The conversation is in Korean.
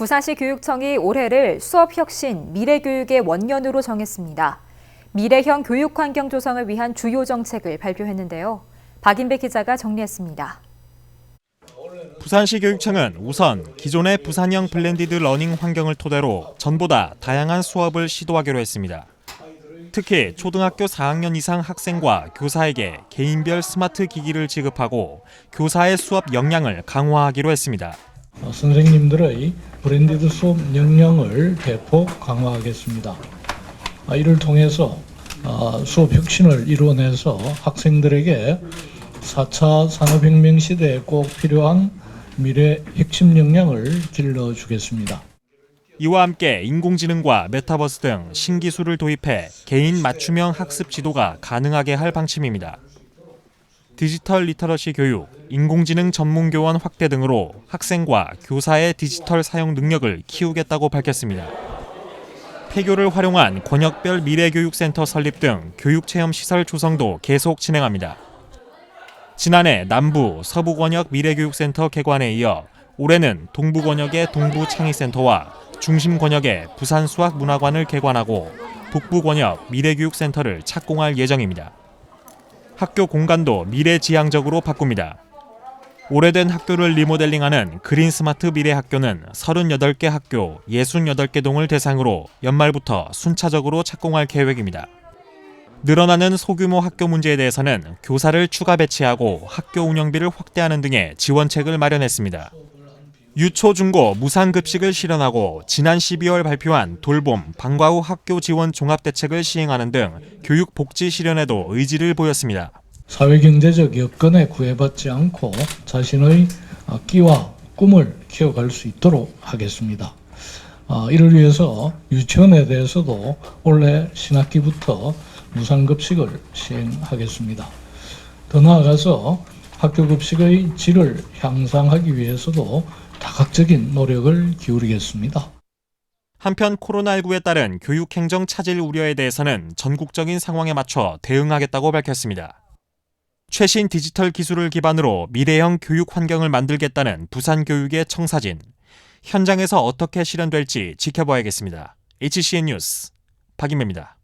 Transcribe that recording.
부산시 교육청이 올해를 수업혁신, 미래교육의 원년으로 정했습니다. 미래형 교육 환경 조성을 위한 주요 정책을 발표했는데요. 박인배 기자가 정리했습니다. 부산시 교육청은 우선 기존의 부산형 블렌디드 러닝 환경을 토대로 전보다 다양한 수업을 시도하기로 했습니다. 특히 초등학교 4학년 이상 학생과 교사에게 개인별 스마트 기기를 지급하고 교사의 수업 역량을 강화하기로 했습니다. 어, 선생님들의 브랜디드 수업 역량을 대폭 강화하겠습니다. 아, 이를 통해서 아, 수업 혁신을 이루어내서 학생들에게 4차 산업혁명 시대에 꼭 필요한 미래 핵심 역량을 길러주겠습니다. 이와 함께 인공지능과 메타버스 등 신기술을 도입해 개인 맞춤형 학습 지도가 가능하게 할 방침입니다. 디지털 리터러시 교육, 인공지능 전문 교원 확대 등으로 학생과 교사의 디지털 사용 능력을 키우겠다고 밝혔습니다. 폐교를 활용한 권역별 미래교육센터 설립 등 교육체험 시설 조성도 계속 진행합니다. 지난해 남부, 서부 권역 미래교육센터 개관에 이어 올해는 동부 권역의 동부창의센터와 중심 권역의 부산 수학문화관을 개관하고 북부 권역 미래교육센터를 착공할 예정입니다. 학교 공간도 미래지향적으로 바꿉니다. 오래된 학교를 리모델링하는 그린 스마트 미래 학교는 38개 학교 68개 동을 대상으로 연말부터 순차적으로 착공할 계획입니다. 늘어나는 소규모 학교 문제에 대해서는 교사를 추가 배치하고 학교 운영비를 확대하는 등의 지원책을 마련했습니다. 유초 중고 무상급식을 실현하고 지난 12월 발표한 돌봄 방과 후 학교 지원 종합대책을 시행하는 등 교육 복지 실현에도 의지를 보였습니다. 사회경제적 여건에 구애받지 않고 자신의 어, 끼와 꿈을 키워갈 수 있도록 하겠습니다. 어, 이를 위해서 유치원에 대해서도 올해 신학기부터 무상급식을 시행하겠습니다. 더 나아가서 학교 급식의 질을 향상하기 위해서도 다각적인 노력을 기울이겠습니다. 한편 코로나19에 따른 교육 행정 차질 우려에 대해서는 전국적인 상황에 맞춰 대응하겠다고 밝혔습니다. 최신 디지털 기술을 기반으로 미래형 교육 환경을 만들겠다는 부산 교육의 청사진. 현장에서 어떻게 실현될지 지켜봐야겠습니다. HCN 뉴스 박인배입니다.